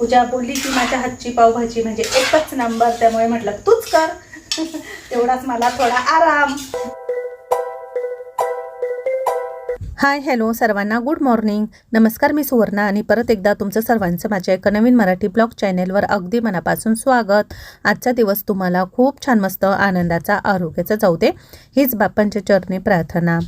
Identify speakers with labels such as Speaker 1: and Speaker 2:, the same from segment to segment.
Speaker 1: पूजा बोलली की माझ्या हातची पावभाजी म्हणजे एकच नंबर त्यामुळे म्हटलं तूच कर. तेवढाच मला थोडा आराम. हाय हॅलो सर्वांना गुड मॉर्निंग. नमस्कार मी सुवर्णा आणि परत एकदा तुमचं सर्वांचं माझ्या एका नवीन मराठी ब्लॉग चॅनेलवर अगदी मनापासून स्वागत. आजचा दिवस तुम्हाला खूप छान मस्त आनंदाचा आरोग्याचा जाऊ दे हीच बाप्पांच्या चरणी प्रार्थना.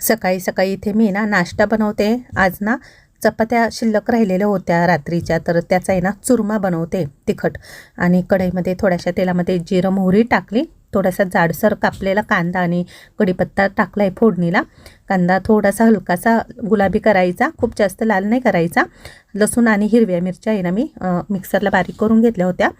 Speaker 1: सकाळी सकाळी इथे मी ना नाश्ता बनवते. आज ना चपात्या शिल्लक राहिलेल्या होत्या रात्रीच्या तर त्याचा आहे ना चुरमा बनवते तिखट. आणि कढईमध्ये थोड्याशा तेलामध्ये जिरं मोहरी टाकली थोडासा जाडसर कापलेला कांदा आणि कढीपत्ता टाकला आहे फोडणीला. कांदा थोडासा हलकासा गुलाबी करायचा खूप जास्त लाल नाही करायचा. लसूण आणि हिरव्या मिरच्या आहे ना मी मिक्सरला बारीक करून घेतल्या होत्या.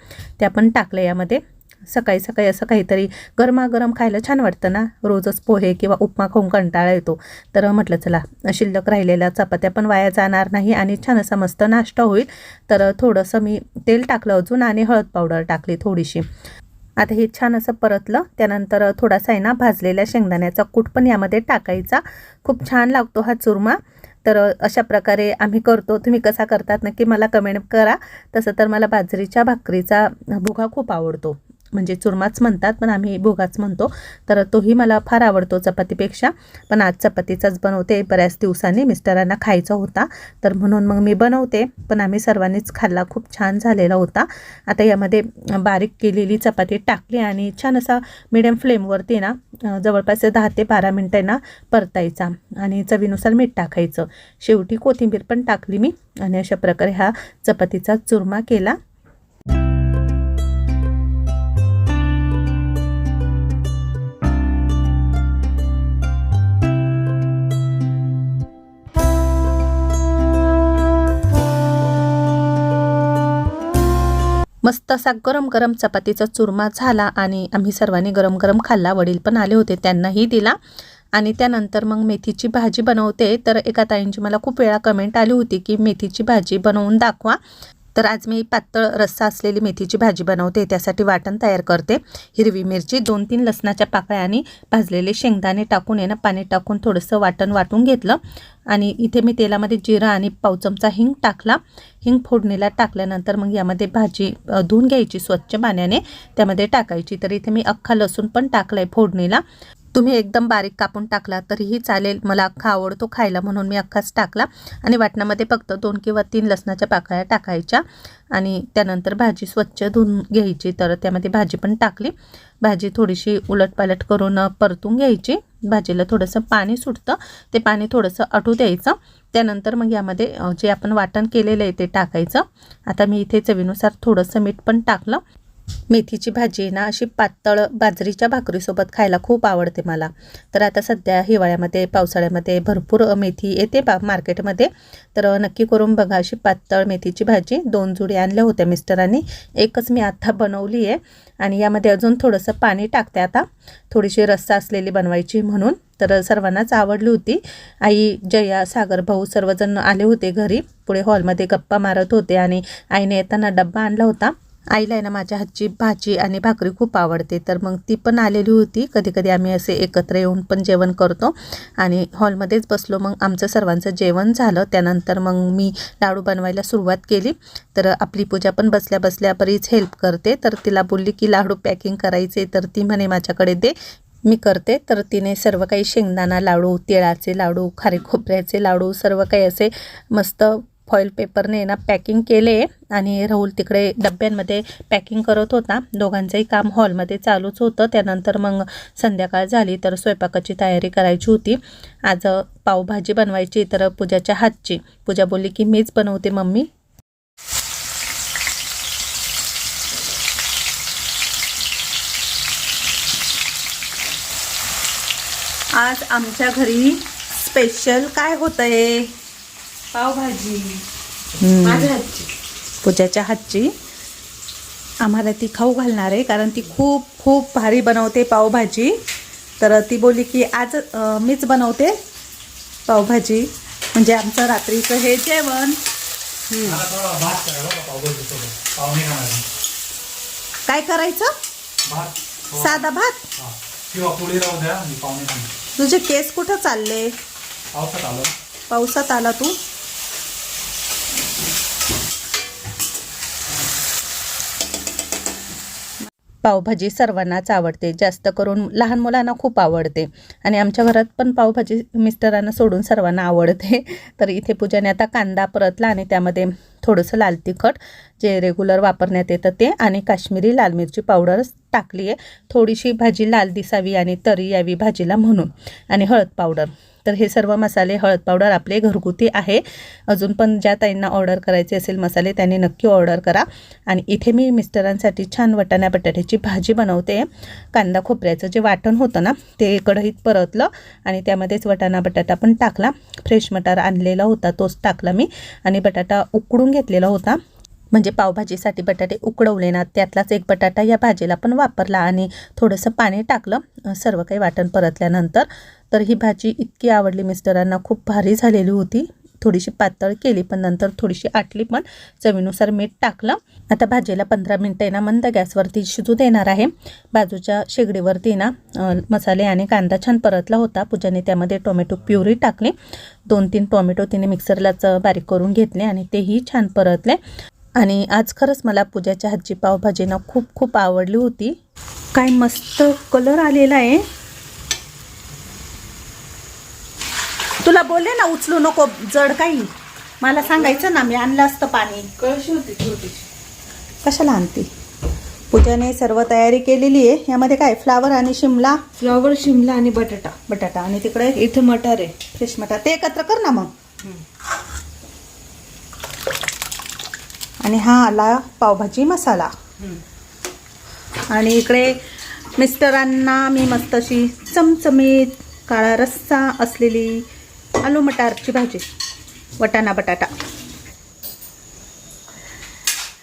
Speaker 1: त्या पण टाकल्या यामध्ये. सकाळी सकाळी असं काहीतरी गरमागरम खायला छान वाटतं ना. रोजच पोहे किंवा उपमा खाऊन कंटाळा येतो. तर म्हटलं चला शिल्लक राहिलेल्या चपात्या पण वाया जाणार नाही आणि छान असा मस्त नाश्ता होईल. तर थोडंसं मी तेल टाकलं अजून आणि हळद पावडर टाकली थोडीशी. आता हे छान असं परतलं. त्यानंतर थोडासा आहे ना भाजलेल्या शेंगदाण्याचा कूट पण यामध्ये टाकायचा. खूप छान लागतो हा चुरमा. तर अशा प्रकारे आम्ही करतो. तुम्ही कसा करतात नक्की मला कमेंट करा. तसं तर मला बाजरीच्या भाकरीचा भुगा खूप आवडतो. म्हणजे चुरमाच म्हणतात पण आम्ही भोगाच म्हणतो. तर तोही मला फार आवडतो चपातीपेक्षा. पण आज चपातीचाच बनवते. बऱ्याच दिवसांनी मिस्टरांना खायचा होता. तर म्हणून मग मी बनवते. पण आम्ही सर्वांनीच खाल्ला. खूप छान झालेला होता. आता यामध्ये बारीक केलेली चपाती टाकली आणि छान असा मिडियम फ्लेमवरती ना जवळपास दहा ते बारा मिनटांना परतायचा. आणि चवीनुसार मीठ टाकायचं. शेवटी कोथिंबीर पण टाकली मी. आणि अशा प्रकारे हा चपातीचा चुरमा केला. मस्त असा गरम गरम चपातीचा चुरमा झाला आणि आम्ही सर्वांनी गरम गरम खाल्ला. वडील पण आले होते त्यांनाही दिला. आणि त्यानंतर मग मेथीची भाजी बनवते. तर एका ताईंची मला खूप वेळा कमेंट आली होती की मेथीची भाजी बनवून दाखवा. तर आज मी पातळ रस्सा असलेली मेथीची भाजी बनवते. त्यासाठी वाटण तयार करते. हिरवी मिरची दोन तीन लसणाच्या पाकळ्या आणि भाजलेले शेंगदाणे टाकून आहे ना पाणी टाकून थोडंसं वाटण वाटून घेतलं. आणि इथे मी तेलामध्ये जिरं आणि पाव चमचा हिंग टाकला. हिंग फोडणीला टाकल्यानंतर मग यामध्ये भाजी धुवून घ्यायची स्वच्छ पाण्याने. त्यामध्ये टाकायची. तर इथे मी अख्खा लसूण पण टाकला आहे फोडणीला. तुम्ही एकदम बारीक कापून टाकला तरीही चालेल. मला अख्खा आवडतो खायला म्हणून मी अख्खाच टाकला. आणि वाटणामध्ये फक्त दोन किंवा तीन लसणाच्या पाकळ्या टाकायच्या. आणि त्यानंतर भाजी स्वच्छ धुवून घ्यायची. तर त्यामध्ये भाजी पण टाकली. भाजी थोडीशी उलटपालट करून परतून घ्यायची. भाजीला थोडंसं पाणी सुटतं. ते पाणी थोडंसं आटू द्यायचं. त्यानंतर मग यामध्ये जे आपण वाटण केलेलं आहे ते टाकायचं. आता मी इथे चवीनुसार थोडंसं मीठ पण टाकलं. मेथीची भाजी आहे ना अशी पातळ बाजरीच्या भाकरीसोबत खायला खूप आवडते मला. तर आता सध्या हिवाळ्यामध्ये पावसाळ्यामध्ये भरपूर मेथी येते बा मार्केटमध्ये. तर नक्की करून बघा अशी पातळ मेथीची भाजी. दोन जुडी आणल्या होत्या मिस्टरांनी. एकच मी आत्ता बनवली आहे. आणि यामध्ये अजून थोडंसं पाणी टाकते आता. थोडीशी रस्सा असलेली बनवायची म्हणून. तर सर्वांनाच आवडली होती. आई जया सागर भाऊ सर्वजण आले होते घरी. पुढे हॉलमध्ये गप्पा मारत होते आणि आईने येताना डब्बा आणला होता. आईला आहे ना माझ्या हातची भाजी आणि भाकरी खूप आवडते. तर मग ती पण आलेली होती. कधी कधी आम्ही असे एकत्र येऊन पण जेवण करतो. आणि हॉलमध्येच बसलो. मग आमचं सर्वांचं जेवण झालं. त्यानंतर मग मी लाडू बनवायला सुरुवात केली. तर आपली पूजा पण बसल्या बसल्या बरीच हेल्प करते. तर तिला बोलली की लाडू पॅकिंग करायचे तर ती म्हणे माझ्याकडे दे. मी करते. तर तिने सर्व काही शेंगदाणा लाडू तिळाचे लाडू खारे खोबऱ्याचे लाडू सर्व काही असे मस्त फॉईल पेपरने ना पॅकिंग केले आणि राहुल तिकडे डब्यांमध्ये पॅकिंग करत होता. दोघांचंही काम हॉलमध्ये चालूच होतं. त्यानंतर मग संध्याकाळ झाली तर स्वयंपाकाची तयारी करायची होती. आज पावभाजी बनवायची तर पूजाच्या हातची. पूजा बोलली की मीच बनवते मम्मी. आज आमच्या घरी स्पेशल काय होतंय?
Speaker 2: पावभाजी. माझ्या हातची.
Speaker 1: पूजाच्या हातची. आम्हाला ती खाऊ घालणार आहे कारण ती खूप खूप भारी बनवते पावभाजी. तर ती बोलली की आज मीच बनवते पावभाजी. म्हणजे आमचं रात्रीचं हे जेवण. काय करायचं?
Speaker 3: भात. हो.
Speaker 1: साधा भात? तुझे केस कुठं चालले?
Speaker 3: पावसात आलो.
Speaker 1: पावसात आला तू? पावभाजी सर्वांनाच आवडते. जास्त करून लहान मुलांना खूप आवडते. आणि आमच्या घरात पण पावभाजी मिस्टरांना सोडून सर्वांना आवडते. तर इथे पूजाने आता कांदा परतला आणि त्यामध्ये थोडंसं लाल तिखट जे रेग्युलर वापरण्यात येतं ते आणि काश्मीरी लाल मिरची पावडर टाकली आहे थोडीशी भाजी लाल दिसावी आणि तरी यावी भाजीला म्हणून. आणि हळद पावडर. तर हे सर्व मसाले हळद पावडर आपले घरगुती आहे. अजून पण ज्या ताईंना ऑर्डर करायचे असेल मसाले त्यांनी नक्की ऑर्डर करा. आणि इथे मी मिस्टरांसाठी छान वटाण्या बटाट्याची भाजी बनवते. कांदा खोबऱ्याचं जे वाटण होतं ना ते कढईत परतलं आणि त्यामध्येच वटाणा बटाटा पण टाकला. फ्रेश मटार आणलेला होता तोच टाकला मी. आणि बटाटा उकडून घेतलेला होता. म्हणजे पावभाजीसाठी बटाटे उकडवले ना त्यातलाच एक बटाटा या भाजीला पण वापरला आणि थोडंसं पाणी टाकलं. सर्व काही वाटण परतल्यानंतर तर ही भाजी इतकी आवडली मिस्टरांना. खूप भारी झालेली होती. थोडीशी पातळ केली पण नंतर थोडीशी आटली पण. चवीनुसार मीठ टाकलं. आता भाजीला पंधरा मिनटं ना मंद गॅसवरती शिजू देणार आहे. बाजूच्या शेगडीवरती ना मसाले आणि कांदा छान परतला होता. पूजाने त्यामध्ये टोमॅटो प्युरी टाकली. दोन तीन टोमॅटो तिने मिक्सरलाच बारीक करून घेतले आणि तेही छान परतले. आणि आज खरंच मला पूजाच्या हातची पावभाजी ना खूप खूप आवडली होती. काय मस्त कलर आलेला आहे. तुला बोलले ना उचलू नको जड काही. मला सांगायचं ना मी आणलं असतं पाणी.
Speaker 2: कळशी होती छोटीशी?
Speaker 1: कशाला आणते? पूजाने सर्व तयारी केलेली आहे. यामध्ये काय फ्लावर आणि शिमला?
Speaker 2: फ्लॉवर शिमला आणि बटाटा.
Speaker 1: बटाटा. आणि तिकडे?
Speaker 2: इथं मटार आहे.
Speaker 1: फ्रेश मटार. ते एकत्र कर ना मग. आणि हा आला पावभाजी मसाला. आणि इकडे मिस्टरांना मी मस्त अशी चमचमीत काळा रस्सा असलेली आलू मटारची भाजी वटाणा बटाटा.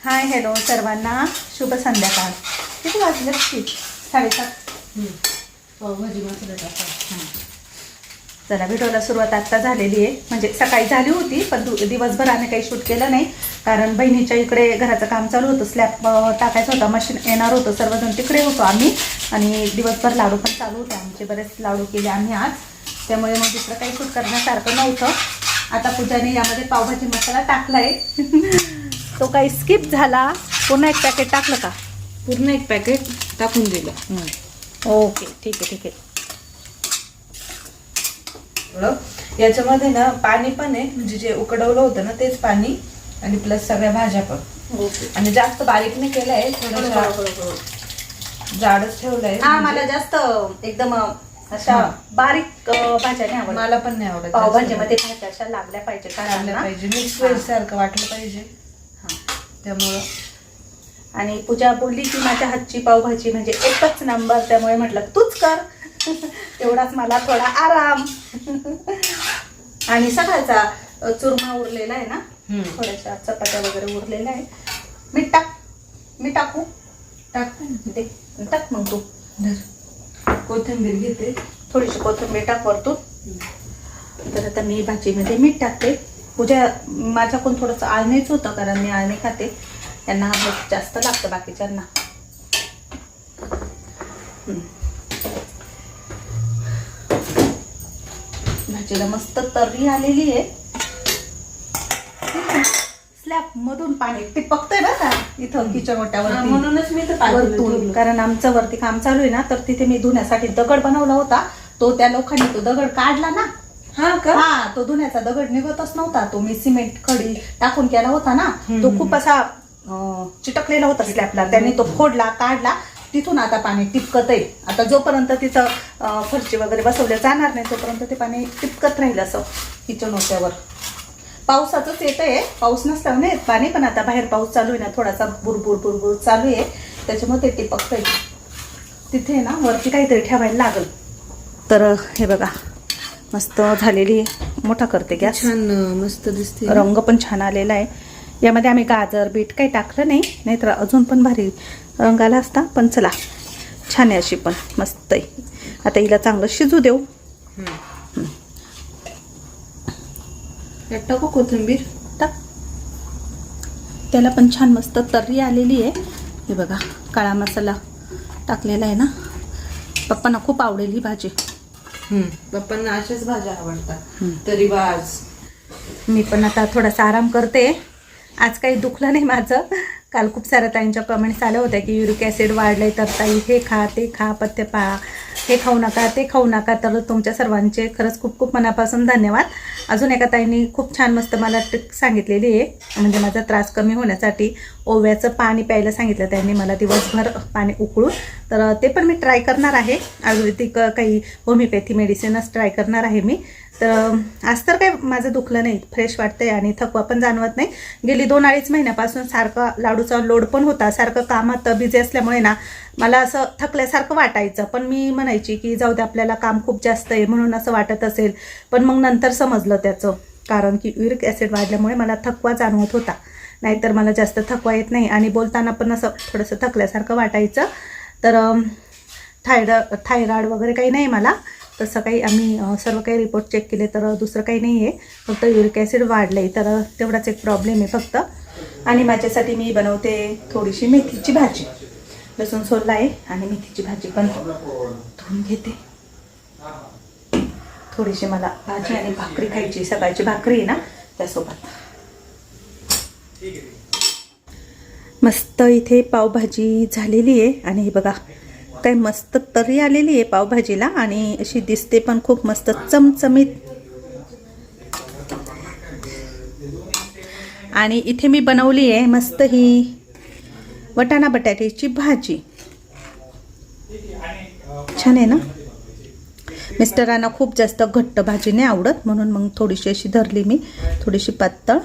Speaker 1: हाय हॅलो सर्वांना. शुभ संध्याकाळ. किती वाजले की साडेसात.
Speaker 2: मसाला टाका
Speaker 1: चला व्हिडिओला सुरुवात आत्ता झालेली आहे. म्हणजे सकाळी झाली होती पण दिवसभर आम्ही काही शूट केलं नाही. कारण बहिणीच्या इकडे घराचं काम चालू होतं. स्लॅब टाकायचं होतं. मशीन येणार होतं. सर्वजण तिकडे होतो आम्ही. आणि दिवसभर लाडू पण चालू होते. आमचे बरेच लाडू केले आम्ही आज. त्यामुळे मग दुसरं काही शूट करण्यासारखं नव्हतं. आता पूजाने यामध्ये पावभाजी मसाला टाकलाय. तो काही स्किप झाला. पुन्हा एक पॅकेट टाकलं का?
Speaker 2: पूर्ण एक पॅकेट टाकून दिलं.
Speaker 1: ओके ठीक आहे ठीक आहे.
Speaker 2: याच्यामध्ये ना पाणी पण आहे. म्हणजे जे उकडवलं होतं ना तेच पाणी आणि प्लस सगळ्या भाज्या पण.
Speaker 1: ओके
Speaker 2: आणि जास्त बारीक नाही केलंय थोडं जाडच ठेवलंय.
Speaker 1: हा मला जास्त एकदम अशा. बारीक भाज्या नाही आवडत.
Speaker 2: मला पण नाही आवडत
Speaker 1: पावभाजीमध्ये भाज्या अशा लागल्या पाहिजे
Speaker 2: लागल्या पाहिजे. मिक्स. व्हेज सारखं वाटलं पाहिजे. त्यामुळं.
Speaker 1: आणि पूजा बोलली की माझ्या हातची पावभाजी म्हणजे एकच नंबर त्यामुळे म्हटलं तूच कर. तेवढाच मला थोडा आराम. आणि सकाळचा चुरमा उरलेला आहे ना
Speaker 2: हम्म.
Speaker 1: थोड्याशा चपात्या वगैरे उरलेल्या आहे मीठ टाक मी टाकू.
Speaker 2: टाकते ना.
Speaker 1: दे टाक मग तू.
Speaker 2: धर. कोथिंबीर घेते.
Speaker 1: थोडीशी कोथिंबीर टाक वरतून तर आता मी भाजीमध्ये मीठ टाकते. पूजा माझ्याकडून थोडंसं आळणीच होतं कारण मी आळणी खाते. त्यांना हा मीठ जास्त लागतं बाकीच्यांना. भाजीला मस्त तर्री आलेली आहे. स्लॅब मधून पाणी. टिपकतंय ना का इथं किचन ओट्यावरती.
Speaker 2: म्हणूनच मी तर
Speaker 1: वरतून. कारण आमचं वरती काम चालू आहे ना तर तिथे मी धुण्यासाठी दगड बनवला होता. तो त्या लोकांनी तो दगड काढला ना.
Speaker 2: हा का?
Speaker 1: हा तो धुण्याचा दगड निघतच नव्हता. तो मी सिमेंट खडी टाकून केला होता ना. तो. खूप असा चिटकलेला होता स्लॅबला त्यांनी तो फोडला काढला. तिथून आता पाणी टिपकत आहे. आता जोपर्यंत तिथं अं, फरची वगैरे बसवल्या जाणार नाही तोपर्यंत ते पाणी टिपकत राहील असं किचन ओट्यावर. पावसाचंच येत आहे पाऊस नसल्यावर नाही पाणी पण आता बाहेर पाऊस चालू आहे ना थोडासा बुरबुर बुरबुर चालू आहे. त्याच्यामुळे ते टिपकतंय. तिथे ना वरती काहीतरी ठेवायला लागल. तर हे बघा मस्त झालेली. मोठा करते गॅस.
Speaker 2: छान मस्त दिसते.
Speaker 1: रंग पण छान आलेला आहे. यामध्ये आम्ही गाजर बीट काही टाकलं नाही नाहीतर अजून पण भारी रंग आला असता पण चला. छान आहे अशी पण मस्त आहे. आता हिला चांगलं शिजू देऊ.
Speaker 2: यात टाकू कोथिंबीर
Speaker 1: टाक. त्याला पण छान मस्त तर्री आलेली आहे. हे बघा काळा मसाला टाकलेला आहे ना. पप्पांना खूप आवडेल ही भाजी.
Speaker 2: पप्पांना अशाच भाज्या आवडतात. तरी बाज
Speaker 1: मी पण आता थोडासा आराम करते. आज काही दुखलं नाही माझं. काल खूप साऱ्या ताईंच्या कमेंट्स आल्या होत्या की युरिक ॲसिड वाढले तर ताई हे खा ते खा पथ्य पहा हे खाऊ नका ते खाऊ नका. तर तुमच्या सर्वांचे खरंच खूप खूप मनापासून धन्यवाद. अजून एका ताईंनी खूप छान मस्त मला ट्रिक सांगितलेली आहे. म्हणजे माझा त्रास कमी होण्यासाठी ओव्याचं पाणी प्यायला सांगितलं त्यांनी मला दिवसभर पाणी उकळून. तर ते पण मी ट्राय करणार आहे. आयुर्वेदिक काही होमिओपॅथी मेडिसिनच ट्राय करणार आहे मी. तर आज तर काही माझं दुखलं नाही फ्रेश वाटतंय आणि थकवा पण जाणवत नाही. गेली दोन अडीच महिन्यापासून सारखा लाडूचा लोड पण होता सारखं कामात बिझी असल्यामुळे ना मला असं थकल्यासारखं वाटायचं. पण मी म्हणायची की जाऊ दे आपल्याला काम खूप जास्त आहे म्हणून असं वाटत असेल. पण मग नंतर समजलं त्याचं. कारण की युरिक ॲसिड वाढल्यामुळे मला थकवा जाणवत होता. नाहीतर मला जास्त थकवा येत नाही. आणि बोलताना पण असं थोडंसं थकल्यासारखं वाटायचं. तर थायरॉ थायरॉइड वगैरे काही नाही मला. तसं काही आम्ही सर्व काही रिपोर्ट चेक केले तर दुसरं काही नाही आहे फक्त युरिक ॲसिड वाढलं आहे तर तेवढाच एक प्रॉब्लेम आहे फक्त. आणि माझ्यासाठी मी बनवते थोडीशी मेथीची भाजी. लसूण सोलला आहे आणि मेथीची भाजी पण धुवून घेते. थोडीशी मला भाजी आणि भाकरी खायची सकाळची भाकरी आहे ना त्यासोबत. मस्त इथे पावभाजी झालेली आहे. आणि हे बघा काय मस्त तरी आलेली आहे पावभाजीला आणि अशी दिसते पण खूप मस्त चमचमीत. आणि इथे मी बनवली आहे मस्त ही वटाणा बटाट्याची भाजी. छान आहे ना? मिस्टरांना खूप जास्त घट्ट भाजी नाही आवडत म्हणून मग थोडीशी अशी धरली मी थोडीशी पातळ.